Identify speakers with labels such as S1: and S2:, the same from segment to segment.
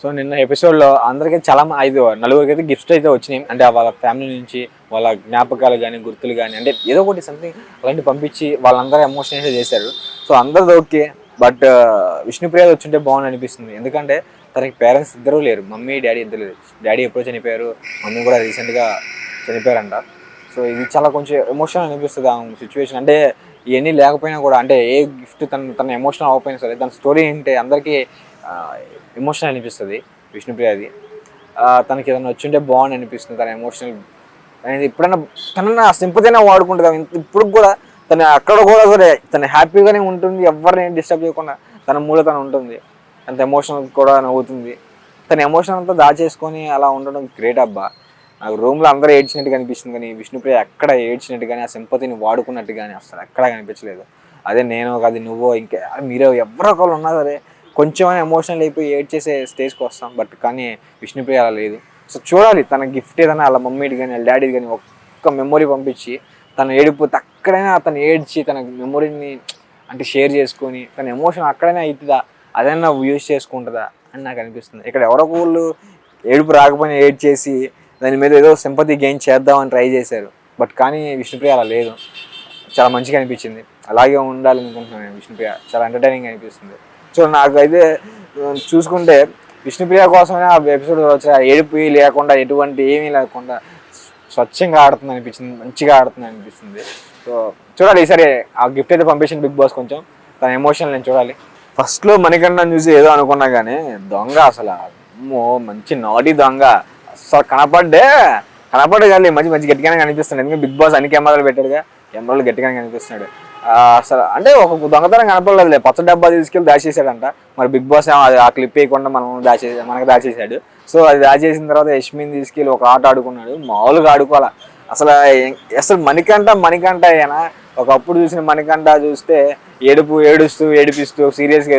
S1: So నిన్న ఎపిసోడ్లో అందరికీ చాలా ఐదు నలుగురికి అయితే గిఫ్ట్స్ అయితే వచ్చినాయి. అంటే వాళ్ళ ఫ్యామిలీ నుంచి వాళ్ళ జ్ఞాపకాలు కానీ గుర్తులు కానీ అంటే ఏదో ఒకటి సంథింగ్ అలాంటి పంపించి వాళ్ళందరూ ఎమోషన్ అయితే చేశారు. సో అందరిది ఓకే బట్ uh, విష్ణుప్రియ వచ్చింటే బాగుంది అనిపిస్తుంది. ఎందుకంటే తనకి పేరెంట్స్ ఇద్దరూ లేరు. మమ్మీ డాడీ ఇద్దరు లేరు. డాడీ ఎప్పుడో చనిపోయారు మమ్మీ కూడా రీసెంట్గా చనిపోయారంట. సో ఇది చాలా కొంచెం ఎమోషనల్ అనిపిస్తుంది ఆ సిచ్యువేషన్ అంటే ఇవన్నీ లేకపోయినా కూడా అంటే ఏ గిఫ్ట్ తన తన ఎమోషనల్ అవ్వకపోయినా సరే తన స్టోరీ ఏంటి అందరికీ uh, ఎమోషనల్ అనిపిస్తుంది విష్ణుప్రియది తనకి ఏదైనా వచ్చింటే బాగుంది అనిపిస్తుంది తన ఎమోషనల్ అనేది ఎప్పుడైనా తన సింపతైనా వాడుకుంటుంది. ఇప్పుడు కూడా తను అక్కడ కూడా సరే తను హ్యాపీగానే ఉంటుంది ఎవరిని డిస్టర్బ్ చేయకుండా తన మూల తను ఉంటుంది. అంత ఎమోషనల్ కూడా నవ్వుతుంది. తన ఎమోషన్ అంతా దాచేసుకొని అలా ఉండడం గ్రేట్ అబ్బా. నాకు రూమ్లో అందరూ ఏడ్చినట్టు కనిపిస్తుంది కానీ విష్ణుప్రియ ఎక్కడ ఏడ్చినట్టు కానీ ఆ సింపతిని వాడుకున్నట్టు కానీ అసలు ఎక్కడ కనిపించలేదు. అదే నేను అది నువ్వో ఇంకా మీరు ఎవరో ఒకళ్ళు ఉన్నా సరే కొంచెం ఎమోషనల్ అయిపోయి ఏడ్ చేసే స్టేజ్కి వస్తాం. బట్ కానీ విష్ణుప్రియ అలా లేదు. సో చూడాలి తన గిఫ్ట్ ఏదైనా వాళ్ళ మమ్మీది కానీ వాళ్ళ డాడీది కానీ ఒక్క మెమొరీ పంపించి తను ఏడిపోతే అక్కడైనా తను ఏడ్చి తన మెమొరీని అంటే షేర్ చేసుకొని తన ఎమోషన్ అక్కడైనా అవుతుందా అదైనా యూజ్ చేసుకుంటుందా? అని నాకు అనిపిస్తుంది. ఇక్కడ ఎవరో వాళ్ళు ఏడుపు రాకపోయినా ఏడ్ చేసి దాని మీద ఏదో సింపతి గెయిన్ చేద్దామని ట్రై చేశారు. బట్ కానీ విష్ణుప్రియ అలా లేదు. చాలా మంచిగా అనిపించింది. అలాగే ఉండాలి అనుకుంటున్నాను నేను విష్ణుప్రియ. చాలా ఎంటర్టైనింగ్ అనిపిస్తుంది. సో నాకైతే చూసుకుంటే విష్ణుప్రియ కోసమే ఆ ఎపిసోడ్ వచ్చి ఏడుపు లేకుండా ఎటువంటి ఏమీ లేకుండా స్వచ్ఛంగా ఆడుతుంది అనిపించింది మంచిగా ఆడుతుంది అనిపిస్తుంది. సో చూడాలి ఈసారి ఆ గిఫ్ట్ అయితే పంపించింది బిగ్ బాస్ కొంచెం. తన ఎమోషన్ నేను చూడాలి. ఫస్ట్లో మణికంఠ చూసి ఏదో అనుకున్నా కానీ దొంగ అసలు. అమ్మో మంచి నాటి దొంగ. అసలు కనపడ్డే. కనపడే కానీ మంచి మంచి గట్టిగానే కనిపిస్తుంది ఎందుకంటే బిగ్ బాస్ అన్ని కెమెరాలు పెట్టాడుగా. కెమెరాలు గట్టిగానే కనిపిస్తున్నాడు. అసలు అంటే ఒక దొంగతనం కనపడలేదు పచ్చ డబ్బా తీసుకెళ్ళి దాచేసాడంట మరి బిగ్ బాస్ అది ఆ క్లిప్ వేయకుండా మనం దాచే మనకు దాచేసాడు సో అది దాచేసిన తర్వాత యష్మిన్ తీసుకెళ్ళి ఒక ఆట ఆడుకున్నాడు. మామూలుగా ఆడుకోవాలా. అసలు అసలు మణికంట మణికంట అయినా ఒకప్పుడు చూసిన మణికంట చూస్తే ఏడుపు ఏడుస్తూ ఏడిపిస్తూ సీరియస్గా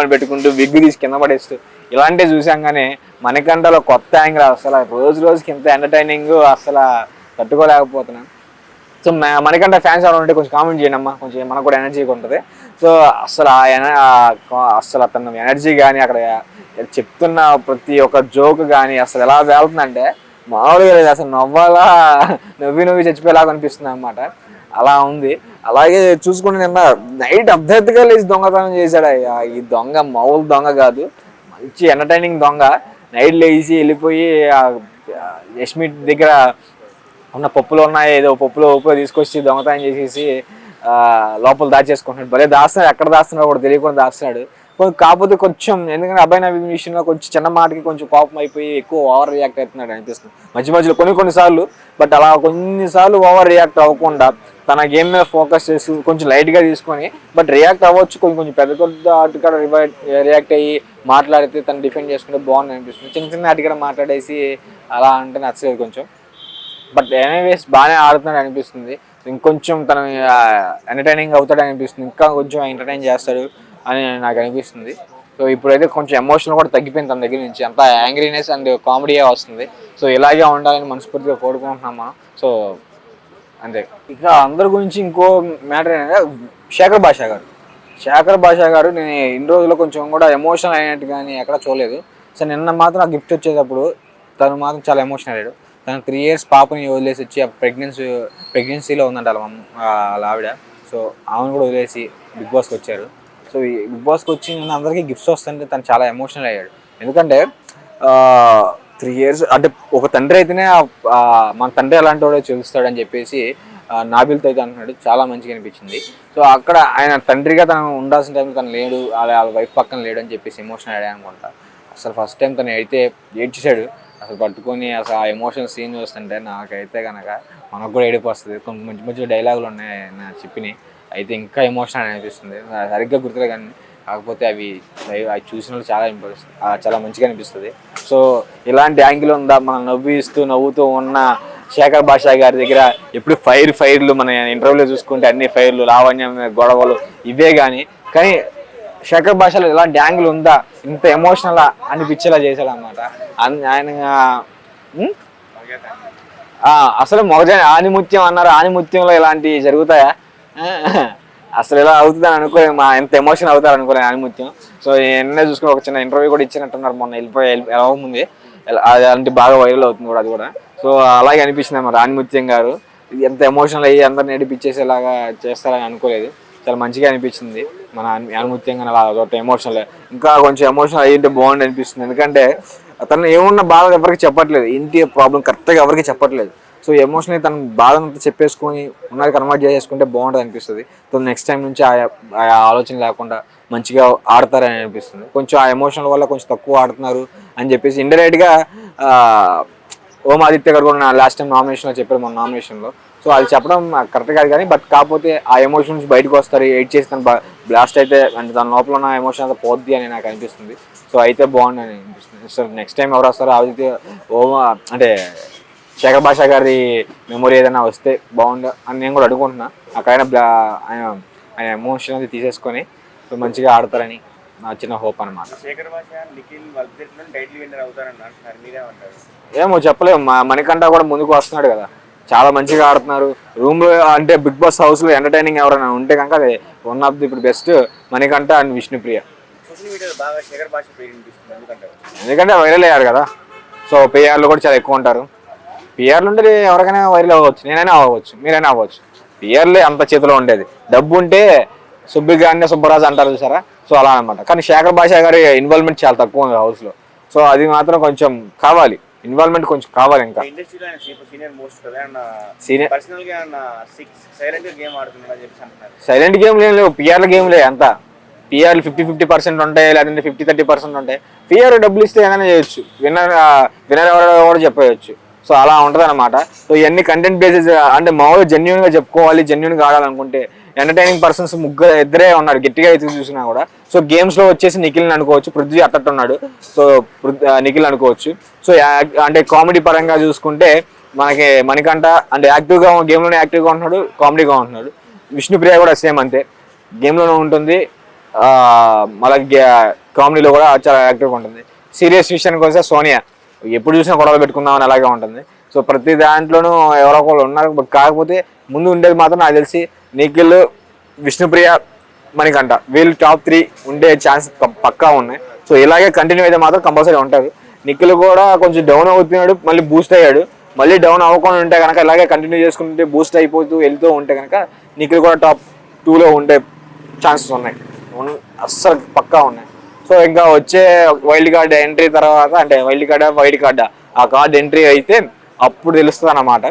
S1: అని పెట్టుకుంటూ విగ్గు తీసి కింద పడేస్తూ ఇలాంటివి చూసాం కానీ మణికంటలో కొత్త యాంగిల్. అసలు రోజు రోజుకి ఇంత ఎంటర్టైనింగ్ అసలు తట్టుకోలేకపోతున్నాను. సో మనకంటే ఫ్యాన్స్ ఎవరు ఉంటే కొంచెం కామెంట్ చేయండి అమ్మా కొంచెం మనకు కూడా ఎనర్జీగా ఉంటుంది. సో అసలు ఆ ఎన- ఆ అసలు అతను ఎనర్జీ కానీ అక్కడ చెప్తున్న ప్రతి ఒక్క జోక్ కానీ అసలు ఎలా వెళ్తుందంటే మామూలుగా లేదు. అసలు నవ్వాలా నవ్వి నవ్వి చచ్చిపోయేలాగా అనిపిస్తుంది అనమాట అలా ఉంది. అలాగే చూసుకుంటే నిన్న నైట్ అభ్యర్థిగా లేచి దొంగతనం చేశాడు అయ్యా. ఈ దొంగ మామూలు దొంగ కాదు. మంచి ఎంటర్టైనింగ్ దొంగ. నైట్ లేచి వెళ్ళిపోయి యష్మి దగ్గర ఉన్న పప్పులు ఉన్నాయి ఏదో పప్పులో ఉప్పు తీసుకొచ్చి దొంగతనం చేసేసి లోపల దాచేసుకుంటున్నాడు. భలే దాస్తున్నాడు ఎక్కడ దాస్తున్నాడు కూడా తెలియకుండా దాస్తున్నాడు. కొంచెం కాకపోతే కొంచెం ఎందుకంటే అబ్బాయి నవీన్ విషయంలో కొంచెం చిన్న మాటకి కొంచెం కోపం అయిపోయి ఎక్కువ ఓవర్ రియాక్ట్ అవుతున్నాడు అనిపిస్తుంది. మధ్య మధ్యలో కొన్ని కొన్నిసార్లు బట్ అలా కొన్నిసార్లు ఓవర్ రియాక్ట్ అవ్వకుండా తన గేమ్ మీద ఫోకస్ చేసి కొంచెం లైట్గా తీసుకొని బట్ రియాక్ట్ అవ్వచ్చు కొంచెం కొంచెం పెద్ద పెద్ద ఆటకాడ రియాక్ట్ అయ్యి మాట్లాడితే తను డిఫెండ్ చేసుకుంటే బాగుంది అనిపిస్తుంది. చిన్న చిన్న ఆటకాడ మాట్లాడేసి అలా అంటే నచ్చలేదు కొంచెం. బట్ ఎనీవేస్ బాగానే ఆడుతున్నాడు అనిపిస్తుంది. ఇంకొంచెం తను ఎంటర్టైనింగ్ అవుతాడు అనిపిస్తుంది. ఇంకా కొంచెం ఎంటర్టైన్ చేస్తాడు అని నాకు అనిపిస్తుంది. సో ఇప్పుడైతే కొంచెం ఎమోషన్ కూడా తగ్గిపోయింది తన దగ్గర నుంచి. అంత యాంగ్రీనెస్ అండ్ కామెడీ వస్తుంది. సో ఇలాగే ఉండాలని మనస్ఫూర్తిగా కోరుకుంటున్నామా? సో అంతే. ఇక అందరి గురించి ఇంకో మ్యాటర్ ఏంటంటే శేఖర్ భాషా గారు. శేఖర్ భాషా గారు నేను ఇన్ని రోజుల్లో కొంచెం కూడా ఎమోషనల్ అయినట్టు కానీ ఎక్కడ చూడలేదు. సో నిన్న మాత్రం ఆ గిఫ్ట్ వచ్చేటప్పుడు తను మాత్రం చాలా ఎమోషనల్ అయ్యాడు. తను త్రీ ఇయర్స్ పాపని వదిలేసి వచ్చి ఆ ప్రెగ్నెన్సీ ప్రెగ్నెన్సీలో ఉందంట వాళ్ళ వాళ్ళ ఆవిడ. సో ఆమెను కూడా వదిలేసి బిగ్ బాస్కి వచ్చారు. సో ఈ బిగ్ బాస్కి వచ్చి అందరికీ గిఫ్ట్స్ వస్తుంటే తను చాలా ఎమోషనల్ అయ్యాడు. ఎందుకంటే త్రీ ఇయర్స్ అంటే ఒక తండ్రి అయితేనే మన తండ్రి ఎలాంటి వాడో చూస్తాడని చెప్పేసి నాబిల్తో అయితే అంటున్నాడు. చాలా మంచిగా అనిపించింది. సో అక్కడ ఆయన తండ్రిగా తను ఉండాల్సిన టైంలో తను లేడు. వాళ్ళ వాళ్ళ వైఫ్ పక్కన లేడు అని చెప్పేసి ఎమోషనల్ అయ్యాడు అనుకుంటా. అసలు ఫస్ట్ టైం తను అయితే ఏడ్చేశాడు. అసలు పట్టుకొని అసలు ఆ ఎమోషన్ సీన్ చూస్తుంటే నాకైతే కనుక మనకు కూడా ఏడిపి వస్తుంది. కొన్ని మంచి మంచి డైలాగులు ఉన్నాయి నా చెప్పినాయి అయితే ఇంకా ఎమోషన్ అనిపిస్తుంది. సరిగ్గా గుర్తులే కానీ కాకపోతే అవి అవి చూసిన చాలా ఇంపార్టెంట్ చాలా మంచిగా అనిపిస్తుంది. సో ఇలాంటి యాంగిల్ ఉందా? మనం నవ్విస్తూ నవ్వుతూ ఉన్న శేఖర్ భాషా గారి దగ్గర ఎప్పుడు ఫైర్ ఫైర్లు మన ఇంటర్వ్యూలో చూసుకుంటే అన్ని ఫైర్లు లావణ్యం గొడవలు ఇవే కానీ కానీ శేఖర్ భాషలో ఇలాంటి యాంగిల్ ఉందా? ఇంత ఎమోషనల్ అనిపించేలా చేశాడు అనమాట ఆయన అసలు మొగజాని ఆనిముత్యం అన్నారు. ఆనిముత్యంలో ఇలాంటివి జరుగుతాయా? అసలు ఇలా అవుతుందని అనుకో మా ఎంత ఎమోషన్ అవుతారు అనుకోలేదు ఆనిముత్యం. సో ఎన్నో చూసుకుని ఒక చిన్న ఇంటర్వ్యూ కూడా ఇచ్చినట్టున్నారు మొన్న వెళ్ళిపోయి వెళ్ళి- ఎలా ఉంది అలాంటి బాగా వైరల్ అవుతుంది కూడా అది కూడా. సో అలాగే అనిపించింది అన్నమాట ఆనిముత్యం గారు. ఇది ఎంత ఎమోషనల్ అయ్యి అందరిని నడిపించేసేలాగా చేస్తారని అనుకోలేదు. చాలా మంచిగా అనిపించింది. మన అనుమృత్యంగా అలా ఒక ఎమోషనల్ ఇంకా కొంచెం ఎమోషనల్ అయ్యింటే బాగుండి అనిపిస్తుంది. ఎందుకంటే తను ఏమున్న బాధ ఎవరికి చెప్పట్లేదు. ఇంటి ప్రాబ్లం కరెక్ట్గా ఎవరికి చెప్పట్లేదు. సో ఎమోషనల్ తన బాధనంతా చెప్పేసుకొని ఉన్నది కన్వర్ట్ చేసేసుకుంటే బాగుంటుంది అనిపిస్తుంది. సో నెక్స్ట్ టైం నుంచి ఆ ఆ ఆలోచన లేకుండా మంచిగా ఆడతారని అనిపిస్తుంది. కొంచెం ఆ ఎమోషనల్ వల్ల కొంచెం తక్కువ ఆడుతున్నారు అని చెప్పేసి ఇండైరెక్ట్గా ఓం ఆదిత్య గారు కూడా లాస్ట్ టైం నామినేషన్లో చెప్పారు మన నామినేషన్లో సో అది చెప్పడం కరెక్ట్ కాదు కానీ బట్ కాకపోతే ఆ ఎమోషన్స్ బయటకు వస్తారు ఎయిట్ చేసి తను బ్లాస్ట్ అయితే అంటే దాని లోపల ఉన్న ఎమోషన్ అంతా పోద్ది అని నాకు అనిపిస్తుంది. సో అయితే బాగుంది అని అనిపిస్తుంది. సో నెక్స్ట్ టైం ఎవరు వస్తారో ఆదిత్య ఓం అంటే శేఖర్ భాష గారి మెమొరీ ఏదైనా వస్తే బాగుండు అని నేను కూడా అడుగుకుంటున్నా అక్కడ ఆయన బ్లా ఆయన ఎమోషన్ అది తీసేసుకొని మంచిగా ఆడతారని నా చిన్న హోప్
S2: మీరేమంటారు?
S1: ఏమో చెప్పలేము. మా మణికంఠ కూడా ముందుకు వస్తున్నాడు కదా. చాలా మంచిగా ఆడుతున్నారు. రూమ్లో అంటే బిగ్ బాస్ హౌస్లో ఎంటర్టైనింగ్ ఎవరైనా ఉంటే కనుక అది వన్ ఆఫ్ ది ఇప్పుడు బెస్ట్ మణికంఠ అండ్ విష్ణుప్రియ. ఎందుకంటే? వైరల్ అయ్యారు కదా. సో పిఆర్లు కూడా చాలా ఎక్కువ ఉంటారు. పిఆర్లు ఉంటే ఎవరికైనా వైరల్ అవ్వచ్చు. నేనైనా అవ్వచ్చు. మీరైనా అవ్వచ్చు. పిఆర్లే అంత చేతిలో ఉండేది. డబ్బు ఉంటే సుబ్బిగానే సుబ్బరాజు అంటారు చూసారా? సో అలా అనమాట కానీ శేఖర్ భాష గారి ఇన్వాల్వ్మెంట్ చాలా తక్కువ ఉంది హౌస్లో సో అది మాత్రం కొంచెం కావాలి. ఇన్వాల్వ్మెంట్ కొంచెం కావాలి ఇంకా.
S2: ఇండస్ట్రీలో సీనియర్ మోస్ట్ కదా ఆయన
S1: సీనియర్
S2: పర్సనల్గా ఆయన సిక్స్ సైలెంట్ గేమ్ ఆడుతున్నాడు అంటున్నారు.
S1: సైలెంట్ గేమ్ లేవు లేవు పిఆర్ల గేమ్ లే అంతా. పిఆర్లు ఫిఫ్టీ ఫిఫ్టీ పర్సెంట్ ఉంటాయి లేదంటే ఫిఫ్టీ థర్టీ పర్సెంట్ ఉంటాయి. పిఆర్ డబ్బులు ఇస్తే ఏదైనా చేయొచ్చు. విన్నర్ విన్నర్ ఎవరో కూడా చెప్పేయచ్చు. సో అలా ఉంటుంది అనమాట సో ఇవన్నీ కంటెంట్ బేసిస్ అంటే మామూలుగా జెన్యున్గా చెప్పుకోవాలి జెన్యున్గా ఆడాలనుకుంటే ఎంటర్టైనింగ్ పర్సన్స్ ముగ్గురు ఇద్దరే ఉన్నారు గట్టిగా అయితే చూసినా కూడా. సో గేమ్స్లో వచ్చేసి నిఖిల్ అనుకోవచ్చు పృథ్వీ అట్టట్టు ఉన్నాడు సో నిఖిల్ అనుకోవచ్చు. సో అంటే కామెడీ పరంగా చూసుకుంటే మనకి మణికంఠ అంటే యాక్టివ్గా గేమ్లోనే యాక్టివ్గా ఉంటున్నాడు కామెడీగా ఉంటున్నాడు. విష్ణుప్రియ కూడా సేమ్ అంతే. గేమ్లోనే ఉంటుంది. మళ్ళీ కామెడీలో కూడా చాలా యాక్టివ్గా ఉంటుంది. సీరియస్ విషయానికి వస్తే సోనియా. ఎప్పుడు చూసినా గొడవలు పెట్టుకుందామని అలాగే ఉంటుంది. సో ప్రతి దాంట్లోనూ ఎవరో ఒకళ్ళు ఉన్నారు. బట్ కాకపోతే ముందు ఉండేది మాత్రం నాకు తెలిసి నిఖిల్ విష్ణుప్రియ మనకంట వీళ్ళు టాప్ త్రీ ఉండే ఛాన్స్ పక్కా ఉన్నాయి. సో ఇలాగే కంటిన్యూ అయితే మాత్రం కంపల్సరీ ఉంటారు నిఖిల్ కూడా కొంచెం డౌన్ అవుతున్నాడు మళ్ళీ బూస్ట్ అయ్యాడు. మళ్ళీ డౌన్ అవ్వకుండా ఉంటే కనుక ఇలాగే కంటిన్యూ చేసుకుంటే బూస్ట్ అయిపోతూ వెళ్తూ ఉంటే కనుక నిఖిల్ కూడా టాప్ టూలో ఉండే ఛాన్సెస్ ఉన్నాయి. అస్సలు పక్కా ఉన్నాయి. సో ఇంకా వచ్చే వైల్డ్ కార్డ్ ఎంట్రీ తర్వాత అంటే వైల్డ్ కార్డా వైల్డ్ కార్డా ఆ కార్డ్ ఎంట్రీ అయితే అప్పుడు తెలుస్తుంది అన్నమాట.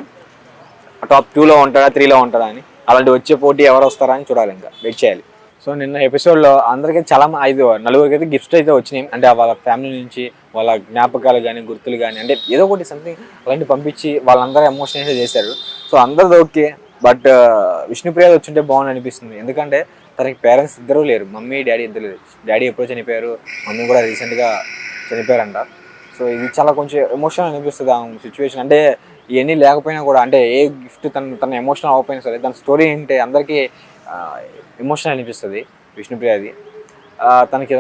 S1: టాప్ టూలో ఉంటాడా త్రీలో ఉంటాడా అని. అలాంటి వచ్చే పోటీ ఎవరు వస్తారా అని చూడాలి ఇంకా. వెయిట్ చేయాలి. సో నిన్న ఎపిసోడ్లో అందరికీ చాలా ఐదు నలుగురికి అయితే గిఫ్ట్స్ అయితే వచ్చినాయి. అంటే వాళ్ళ ఫ్యామిలీ నుంచి వాళ్ళ జ్ఞాపకాలు కానీ గుర్తులు కానీ అంటే ఏదో ఒకటి సంథింగ్ అలాంటి పంపించి వాళ్ళందరూ ఎమోషన్ అయితే చేశారు. సో అందరిది ఓకే. బట్ uh, విష్ణుప్రియాది వచ్చింటే బాగుంది అనిపిస్తుంది. ఎందుకంటే తనకి పేరెంట్స్ ఇద్దరూ లేరు. మమ్మీ డాడీ ఇద్దరు లేరు. డాడీ ఎప్పుడో చనిపోయారు. మమ్మీ కూడా రీసెంట్గా చనిపోయారంట. సో ఇది చాలా కొంచెం ఎమోషనల్ అనిపిస్తుంది ఆ సిచ్యువేషన్ అంటే ఇవన్నీ లేకపోయినా కూడా అంటే ఏ గిఫ్ట్ తన తన ఎమోషనల్ అవ్వకపోయినా సరే తన స్టోరీ ఏంటి అందరికీ ఎమోషనల్ అనిపిస్తుంది విష్ణుప్రియది తనకి